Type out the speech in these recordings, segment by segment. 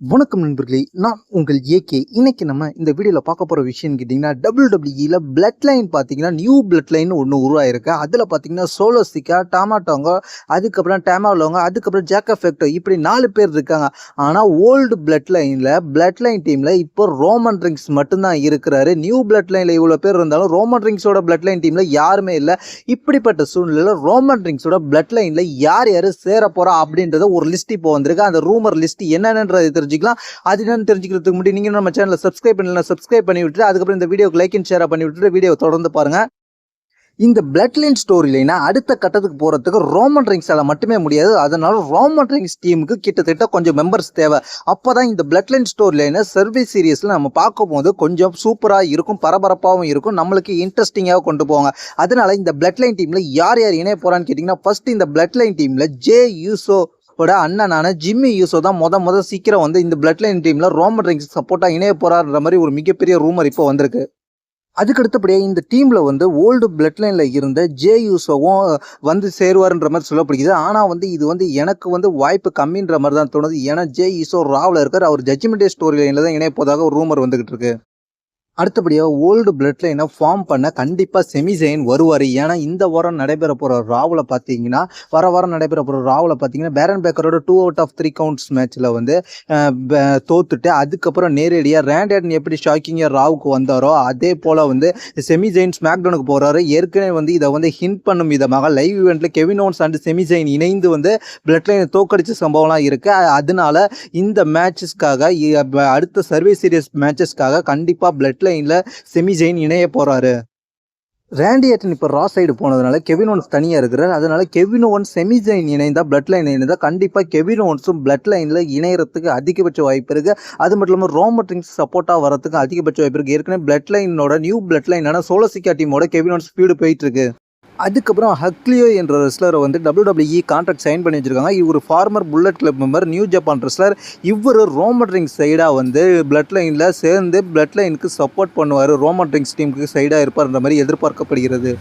வணக்கம் நண்பர்களே நான் உங்கள் ஏகே இன்னைக்கு நம்ம இந்த வீடியோவில் பார்க்க போகிற விஷயம்னு கேட்டிங்கன்னா டபுள் டபிள்யூஇல பிளட் லைன் பார்த்தீங்கன்னா நியூ பிளட் லைன் ஒன்று உருவாயிருக்கு. அதில் பார்த்தீங்கன்னா சோலோசிக்கா டாமாட்டோங்க அதுக்கப்புறம் டேமாலோங்க அதுக்கப்புறம் ஜாக்கா ஃபேக்டோ இப்படி நாலு பேர் இருக்காங்க. ஆனால் ஓல்டு பிளட் லைனில் பிளட் லைன் டீமில் இப்போ ரோமன் ரிங்ஸ் மட்டும்தான் இருக்கிறாரு. நியூ பிளட் லைனில் இவ்வளோ பேர் இருந்தாலும் ரோமன் ரிங்ஸோட பிளட் லைன் டீமில் யாருமே இல்லை. இப்படிப்பட்ட சூழ்நிலையில் ரோமன் ரிங்ஸோட பிளட் லைனில் யார் யார் சேர போகிறா அப்படின்றத ஒரு லிஸ்ட் இப்போ வந்திருக்கு. அந்த ரூமர் லிஸ்ட் என்னென்னன்றது தெரிஞ்சுக்கலாம். அது என்னன்னு தெரிஞ்சுக்கிறதுக்கு முன்னாடி நீங்கள் நம்ம சேனலை சப்ஸ்கிரைப் பண்ணலாம் சப்ஸ்கிரைப் பண்ணி விட்டுட்டு அதுக்கப்புறம் இந்த வீடியோக்கு லைக் அண்ட் ஷேர் பண்ணி விட்டுட்டு வீடியோ தொடர்ந்து பாருங்கள் இந்த பிளட் லைன் ஸ்டோரி லைனா அடுத்த கட்டத்துக்கு போகிறதுக்கு ரோமன் ரிங்ஸால் மட்டுமே முடியாது. அதனால ரோமன் ரிங்ஸ் டீமுக்கு கிட்டத்தட்ட கொஞ்சம் மெம்பர்ஸ் தேவை. அப்போ தான் இந்த பிளட் லைன் ஸ்டோரி லைனை சர்வீஸ் சீரியஸில் நம்ம பார்க்கும்போது கொஞ்சம் சூப்பராக இருக்கும் பரபரப்பாகவும் இருக்கும் நம்மளுக்கு இன்ட்ரெஸ்டிங்காக கொண்டு போவாங்க. அதனால இந்த பிளட் லைன் டீமில் யார் யார் இணைய போகிறான்னு கேட்டிங்கன்னா ஃபர்ஸ்ட் இந்த பிளட் லைன் டீமில் ஜே யூசோ ஓட அண்ணனான ஜிம்மி யூசோ தான் முத முத சீக்கிரம் வந்து இந்த பிளட் லைன் டீமில் ரோமன் ரிங்ஸ் சப்போர்ட்டாக இணைய போறாருன்ற மாதிரி ஒரு மிகப்பெரிய ரூமர் இப்போ வந்திருக்கு. அதுக்கு அடுத்தபடியாக இந்த டீமில் வந்து ஓல்டு பிளட் லைனில் இருந்த ஜே யூசோவும் வந்து சேருவார்ன்ற மாதிரி சொல்லப்படுகிறது. ஆனால் வந்து இது வந்து எனக்கு வந்து வாய்ப்பு கம்மின்ற மாதிரி தான் தோணுது. ஏன்னா ஜே யூசோ ராவில் இருக்கார். அவர் ஜட்ஜ்மெண்டே ஸ்டோரி லைனில் தான் இணைய போதாக ஒரு ரூமர் வந்துகிட்டு இருக்கு. அடுத்தபடியாக ஓல்டு பிளட் லைனை ஃபார்ம் பண்ண கண்டிப்பாக செமிசைன் வருவார். ஏன்னா இந்த வாரம் நடைபெற போகிற ராவில் பார்த்தீங்கன்னா வர வாரம் நடைபெற போகிற ராவில் பார்த்தீங்கன்னா பேரன் பேக்கரோட two out of three counts மேட்ச்சில் வந்து தோத்துட்டு அதுக்கப்புறம் நேரடியாக ரேண்டட்னு எப்படி ஷாக்கிங்காக ராவுக்கு வந்தாரோ அதே போல் வந்து செமிசைன் ஸ்மாக்டவுனுக்கு போகிறாரு ஏற்கனவே வந்து இதை வந்து ஹிண்ட் பண்ணும் விதமாக லைவ் ஈவெண்ட்டில் கெவின் ஓன்ஸ் அண்ட் செமிசைன் இணைந்து வந்து பிளட் லைனை தோக்கடிச்ச சம்பவம்லாம் இருக்குது அதனால இந்த மேட்சஸ்க்காக அடுத்த சர்வீஸ் சீரியஸ் மேட்சஸ்க்காக கண்டிப்பாக பிளட் லைனில் செமிசைன் இணைய போகிறாரு ரேண்டி ஏட்டன் இப்போ ரா சைடு போனதுனால கெவின் ஒன்ஸ் தனியாக இருக்கிறார். அதனால கெவின் செமி ஜெயின் இணைந்தால் பிளட் லைன் இணைந்தால் கண்டிப்பாக கெவின் ஒன்ஸும் பிளட் லைனில் இணையறதுக்கு அதிகபட்ச வாய்ப்பு இருக்குது அது மட்டும் இல்லாமல் ரோமட்ரிங்ஸ் சப்போர்ட்டாக வரதுக்கு அதிகபட்ச வாய்ப்பு இருக்குது ஏற்கனவே பிளட் லைனோட நியூ பிளட் லைனான சோலசிக்கா டீமோட கெவின் ஒன்ஸ் ஸ்பீடு போயிட்டு இருக்கு. அதுக்கப்புறம் ஹக்லியோ என்ற ரெஸ்லரை வந்து டபிள்யூ கான்ட்ராக்ட் சைன் பண்ணி வச்சிருக்காங்க. இவர் former Bullet Club member New Japan wrestler இவர் ரோமன் ரிங்ஸ் சைடாக வந்து பிளட் லைனில் சேர்ந்து பிளட் லைனுக்கு சப்போர்ட் பண்ணுவார் ரோமன் ரிங்ஸ் டீமுக்கு சைடாக இருப்பார்ன்ற மாதிரி எதிர்பார்க்கப்படுகிறது.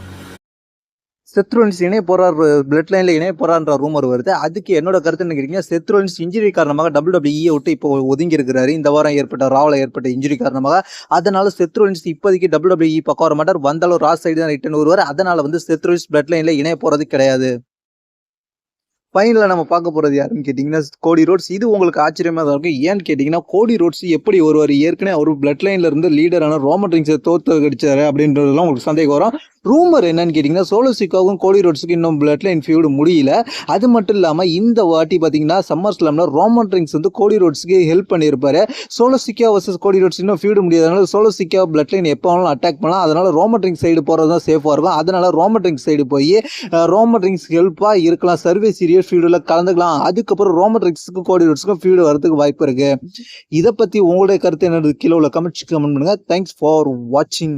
செத்ரோன்ஸ் இணைய போறார் பிளட் லைன்ல இணைய போறான்ற ரூமர் வருது. அதுக்கு என்னோட கருத்து என்ன கேட்டீங்கன்னா செத்ரோன்ஸ் இன்ஜுரி காரணமாக டபிள்யூ விட்டு இப்போ ஒதுங்கி இருக்கிறாரு இந்த வாரம் ஏற்பட்ட ராவில் ஏற்பட்ட இன்ஜுரி காரணமாக. அதனால செத்ரோன்ஸ் இப்போதைக்கு டபிள்யூ பக்கம் வர மாட்டார் வந்தாலும் ராஸ் சைடு தான் ரிட்டர்ன் வருவார். அதனால வந்து செத்ரோன்ஸ் பிளட் லைனில் இணைய போறது கிடையாது. ஃபைனலில் நம்ம பார்க்க போகிறது யாருன்னு கேட்டிங்கன்னா கோடி ரோட்ஸ். இது உங்களுக்கு ஆச்சரியமாக தான் இருக்கும். ஏன்னு கேட்டிங்கன்னா கோடி ரோட்ஸ் எப்படி ஒருவர் ஏற்கனவே அவர் பிளட் லைனில் இருந்து லீடரான ரோமன் ரிங்ஸை தோத்து கடிச்சார் அப்படின்றதுலாம் உங்களுக்கு சந்தேகம் வரும். ரூமர் என்னன்னு கேட்டிங்கன்னா சோலோசிக்காவும் கோடி ரோட்ஸுக்கும் இன்னும் பிளட் லைன் ஃபியூடு முடியல. அது மட்டும் இல்லாமல் இந்த வாட்டி பார்த்தீங்கன்னா சம்மர் ஸ்லாமில் ரோமன் ரிங்ஸ் வந்து கோடி ரோட்ஸுக்கு ஹெல்ப் பண்ணியிருப்பாரு. சோலோசிக்கா வர்சஸ் கோடி ரோட்ஸ் இன்னும் ஃபியூடு முடியாதனால சோலோசிக்கா பிளட் லைன் எப்போ வேணாலும் அட்டாக் பண்ணலாம். அதனால் ரோமன் ரிங்ஸ் சைடு போகிறது தான் சேஃபாக இருக்கும். அதனால் ரோமன் ரிங்ஸ் சைடு போய் ரோமன் ரிங்ஸ் ஹெல்ப்பாக இருக்கலாம். சர்வீஸ் சீரியஸ் ஃபீல்டில் கலந்துக்கலாம். அதுக்கப்புறம் ரோமன் கோடி ரோட்ஸுக்கும் ஃபீல்டு வரதுக்கு வாய்ப்பு இருக்கு. இதை பற்றி உங்களுடைய கருத்து என்னது? கீழே உள்ள கமெண்ட்ஸ் கமெண்ட் பண்ணுங்க. தேங்க்ஸ் ஃபார் வாட்சிங்